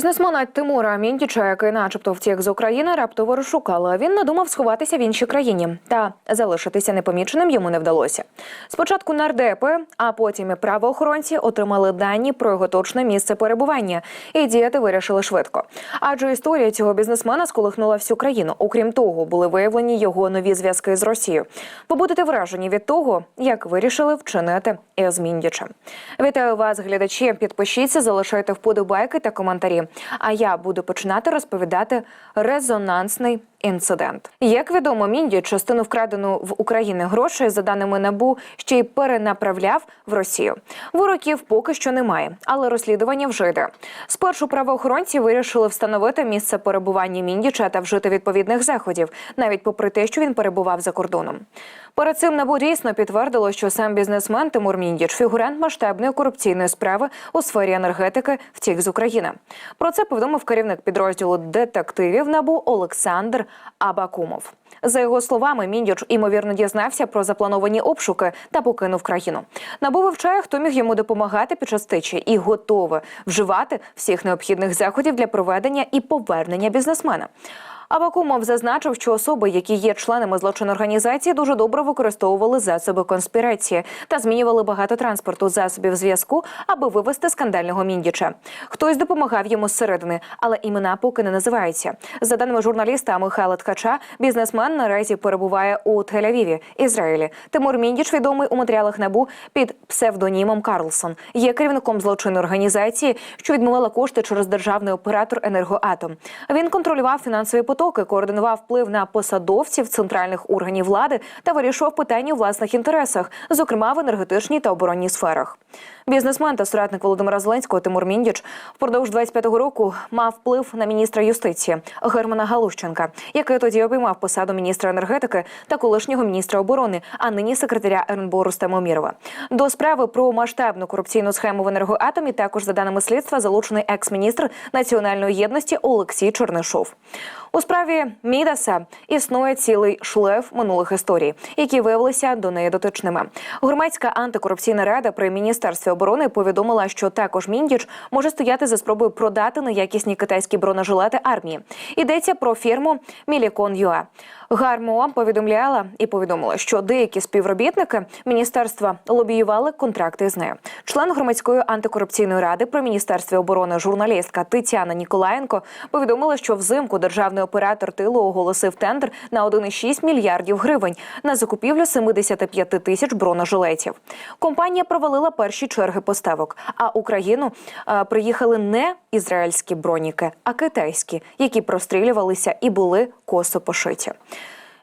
Бізнесмена Тимура Міндіча, який начебто втік з України, раптово розшукали. Він надумав сховатися в іншій країні, та залишитися непоміченим йому не вдалося. Спочатку нардепи, а потім і правоохоронці отримали дані про його точне місце перебування, і діяти вирішили швидко. Адже історія цього бізнесмена сколихнула всю країну. Окрім того, були виявлені його нові зв'язки з Росією. Ви будете вражені від того, як вирішили вчинити із Міндічем. Вітаю вас, глядачі. Підпишіться, залишайте вподобайки та коментарі. А я буду починати розповідати резонансний інцидент. Як відомо, Мінді частину вкрадену в Україні грошей, за даними набу, ще й перенаправляв в Росію. Вороків поки що немає, але розслідування вже йде. Спершу правоохоронці вирішили встановити місце перебування Міндіча та вжити відповідних заходів, навіть попри те, що він перебував за кордоном. Перед цим набу дійсно підтвердило, що сам бізнесмен Тимур Міндіч, фігурант масштабної корупційної справи у сфері енергетики, втік з України. Про це повідомив керівник підрозділу детективів набу Олександр Абакумов. За його словами, Міндіч імовірно дізнався про заплановані обшуки та покинув країну. Набу вивчає, хто міг йому допомагати під час тичі і готове вживати всіх необхідних заходів для проведення і повернення бізнесмена. Абакумов зазначив, що особи, які є членами злочинної організації, дуже добре використовували засоби конспірації та змінювали багато транспорту засобів зв'язку, аби вивести скандального міндіча. Хтось допомагав йому зсередини, але імена поки не називаються. За даними журналіста Михайла Ткача, бізнесмен наразі перебуває у Тель-Авіві, Ізраїлі. Тимур Міндіч, відомий у матеріалах набу під псевдонімом Карлсон, є керівником злочинної організації, що відмивала кошти через державний оператор енергоатом. Він контролював фінансові потоки, координував вплив на посадовців центральних органів влади та вирішував питання у власних інтересах, зокрема в енергетичній та оборонній сферах. Бізнесмен та соратник Володимира Зеленського Тимур Міндіч впродовж 25-го року мав вплив на міністра юстиції Германа Галущенка, який тоді обіймав посаду міністра енергетики та колишнього міністра оборони, а нині секретаря РНБО Рустема Умірова. До справи про масштабну корупційну схему в енергоатомі також за даними слідства залучений екс-міністр національної єдності Олексій Чернишов. У справі Мідаса існує цілий шлейф минулих історій, які виявилися до неї дотичними. Громадська антикорупційна рада при міністерстві оборони повідомила, що також міндіч може стояти за спробою продати неякісні китайські бронежилети армії. Йдеться про фірму Мілікон Юа. Гармо повідомляла і повідомила, що деякі співробітники міністерства лобіювали контракти з нею. Член громадської антикорупційної ради при міністерстві оборони журналістка Тетяна Ніколаєнко повідомила, що взимку державний оператор тилу оголосив тендер на 1,6 мільярдів гривень на закупівлю 75 тисяч бронежилетів. Компанія провалила перші черги поставок. А Україну е, приїхали не ізраїльські броніки, а китайські, які прострілювалися і були косо пошиті.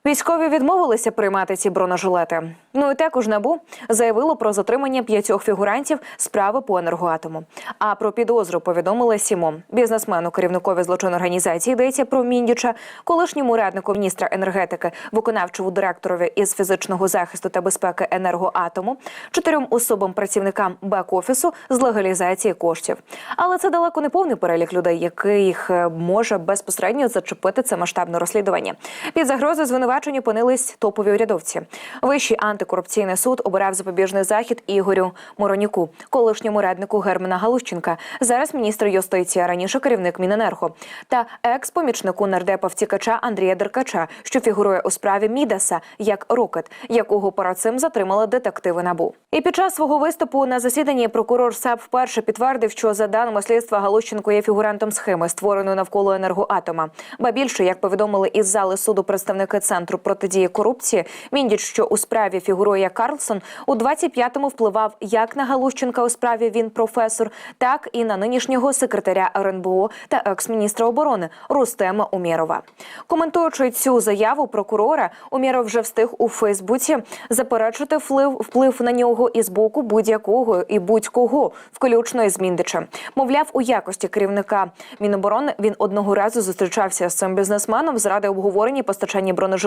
Військові відмовилися приймати ці бронежилети. Ну і також набу заявило про затримання п'ятьох фігурантів справи по енергоатому. А про підозру повідомили Сімо, бізнесмену, керівникові злочинної організації йдеться про Міндіча, колишньому раднику міністра енергетики, виконавчому директорові із фізичного захисту та безпеки енергоатому, чотирьом особам працівникам бек-офісу з легалізації коштів. Але це далеко не повний перелік людей, яких е, може безпосередньо зачепити це масштабне розслідування. Під загрозою звинувачені опинились топові урядовці. Вищий антикорупційний суд обирав запобіжний захід Ігорю Мороніку, колишньому раднику Германа Галущенка, зараз міністр юстиції, раніше керівник Міненерго, та екс-помічнику нардепа втікача Андрія Деркача, що фігурує у справі Мідаса як Рокет, якого перед цим затримали детективи набу. І під час свого виступу на засіданні прокурор САП вперше підтвердив, що за даними слідства Галущенко є фігурантом схеми, створеної навколо енергоатома. Ба більше, як повідомили із зали суду представники центру протидії корупції, Міндіч, що у справі фігурує Карлсон, у 25-му впливав як на Галущенка у справі він професор, так і на нинішнього секретаря РНБО та екс-міністра оборони Рустема Умєрова. Коментуючи цю заяву прокурора, Умєров вже встиг у Фейсбуці заперечити вплив вплив на нього із боку будь-якого і будь-кого, включно із Міндичем. Мовляв, у якості керівника Міноборони він одного разу зустрічався з цим бізнесменом заради обговорення постачання бронежилетів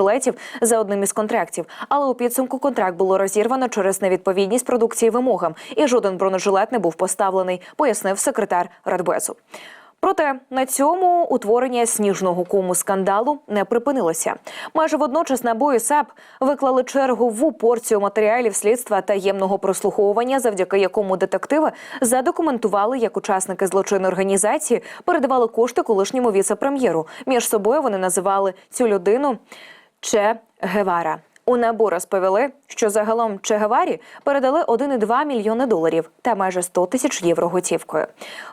за одним із контрактів. Але у підсумку контракт було розірвано через невідповідність продукції вимогам, і жоден бронежилет не був поставлений, пояснив секретар Радбезу. Проте на цьому утворення сніжного кому скандалу не припинилося. Майже водночас НАБУ і САП виклали чергову порцію матеріалів слідства таємного прослуховування, завдяки якому детективи задокументували, як учасники злочинної організації передавали кошти колишньому віце-прем'єру. Між собою вони називали цю людину Че Гевара. У НАБУ розповіли, що загалом Че Геварі передали 1,2 мільйони доларів та майже 100 тисяч євро готівкою.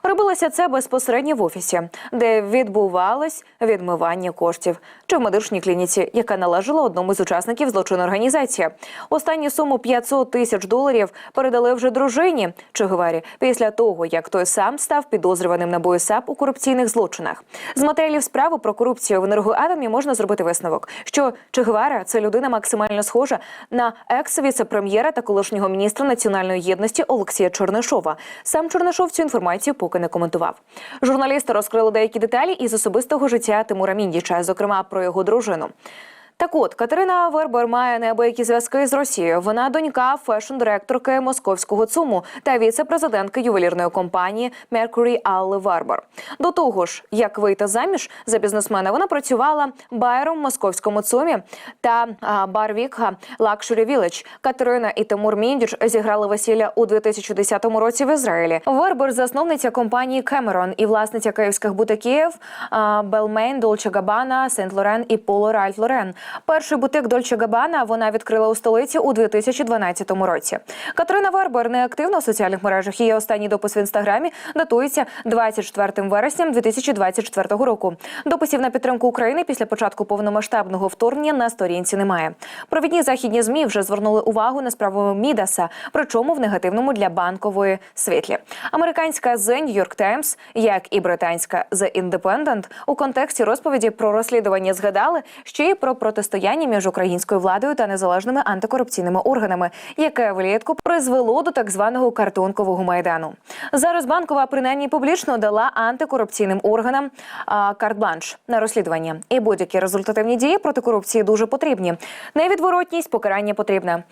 Робилося це безпосередньо в офісі, де відбувалось відмивання коштів, чи в медичній клініці, яка належала одному з учасників злочинної організації. Останню суму 500 тисяч доларів передали вже дружині Че Геварі після того, як той сам став підозрюваним на БОСАП у корупційних злочинах. З матеріалів справи про корупцію в енергоатомі можна зробити висновок, що Че Гевара – це людина максимально схожа на екс-віце-прем'єра та колишнього міністра національної єдності Олексія Чернишова. Сам Чернишов цю інформацію поки не коментував. Журналісти розкрили деякі деталі із особистого життя Тимура Міндіча, зокрема про його дружину. Так от Катерина Вербер має неабиякі зв'язки з Росією. Вона донька фешн-директорки московського ЦУМу та віце-президентки ювелірної компанії Mercury Алли Вербер. До того ж, як вийти заміж за бізнесмена, вона працювала байером в московському ЦУМі та Барвікга Лакшурі Village. Катерина і Тимур Міндіч зіграли весілля у 2010 році в Ізраїлі. Вербер засновниця компанії Cameron і власниця київських бутиків Белмейн, Dolce Gabbana, Сент Лорен і Поло Ральф Лорен. Перший бутик Дольче Габана вона відкрила у столиці у 2012 році. Катерина Вербер не активна у соціальних мережах. Її останній допис в інстаграмі датується 24 вересня 2024 року. Дописів на підтримку України після початку повномасштабного вторгнення на сторінці немає. Провідні західні змі вже звернули увагу на справу Мідаса, причому в негативному для банкової світлі. Американська The New York Times, як і британська The Independent, у контексті розповіді про розслідування згадали ще й про протистояння між українською владою та незалежними антикорупційними органами, яке влітку призвело до так званого картонкового майдану. Зараз банкова принаймні публічно дала антикорупційним органам а, карт-бланш на розслідування. І будь-які результативні дії проти корупції дуже потрібні. Невідворотність покарання потрібне.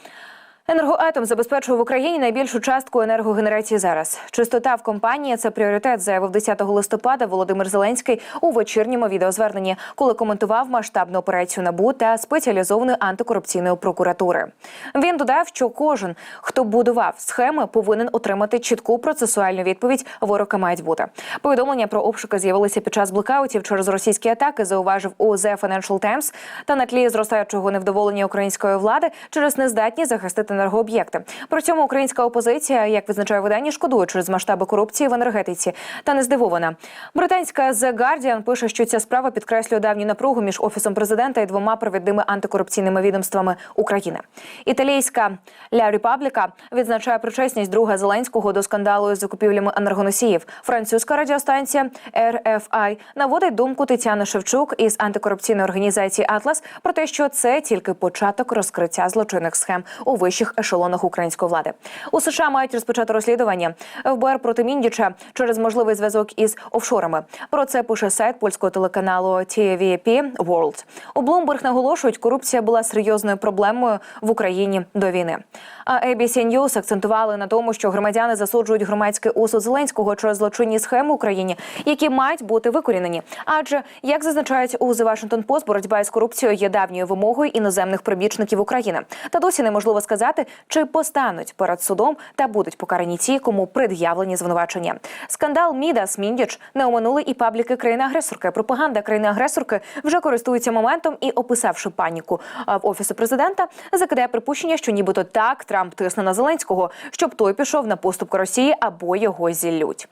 Енергоатом забезпечує в Україні найбільшу частку енергогенерації зараз. Чистота в компанії це пріоритет, заявив 10 листопада Володимир Зеленський у вечірньому відеозверненні, коли коментував масштабну операцію НАБУ та спеціалізованої антикорупційної прокуратури. Він додав, що кожен, хто будував схеми, повинен отримати чітку процесуальну відповідь. Вироки мають бути. Повідомлення про обшуки з'явилися під час блекаутів через російські атаки. Зауважив у The Financial Times, та на тлі зростаючого невдоволення української влади через нездатність захистити енергооб'єкти. При цьому українська опозиція, як визначає видання, шкодує через масштаби корупції в енергетиці, та не здивована. Британська The Guardian пише, що ця справа підкреслює давню напругу між офісом президента і двома провідними антикорупційними відомствами України. Італійська Ля Репабліка відзначає причесність друга Зеленського до скандалу із закупівлями енергоносіїв. Французька радіостанція RFI наводить думку Тетяни Шевчук із антикорупційної організації Атлас про те, що це тільки початок розкриття злочинних схем у вищих ешелонах української влади. У США мають розпочати розслідування ФБР проти Міндіча через можливий зв'язок із офшорами. Про це пише сайт польського телеканалу TVP World. У Bloomberg наголошують, корупція була серйозною проблемою в Україні до війни. А ABC News акцентували на тому, що громадяни засуджують громадський осуд Зеленського через злочинні схеми в Україні, які мають бути викорінені. Адже як зазначають у The Washington Post, боротьба із корупцією є давньою вимогою іноземних прибічників України. Та досі неможливо сказати, чи постануть перед судом та будуть покарані ті, кому пред'явлені звинувачення. Скандал Мідас Міндіч не оминули і пабліки країни-агресорки. Пропаганда країни-агресорки вже користується моментом і, описавши паніку в офісі президента, закидає припущення, що нібито так Трамп тисне на Зеленського, щоб той пішов на поступки Росії або його зіллють.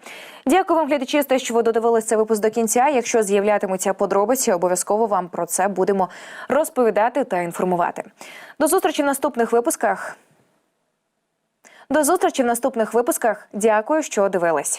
Дякую вам, глядачі, за те, що ви додивилися цей випуск до кінця. Якщо з'являтимуться подробиці, обов'язково вам про це будемо розповідати та інформувати. До зустрічі в наступних випусках. До зустрічі в наступних випусках. Дякую, що дивились.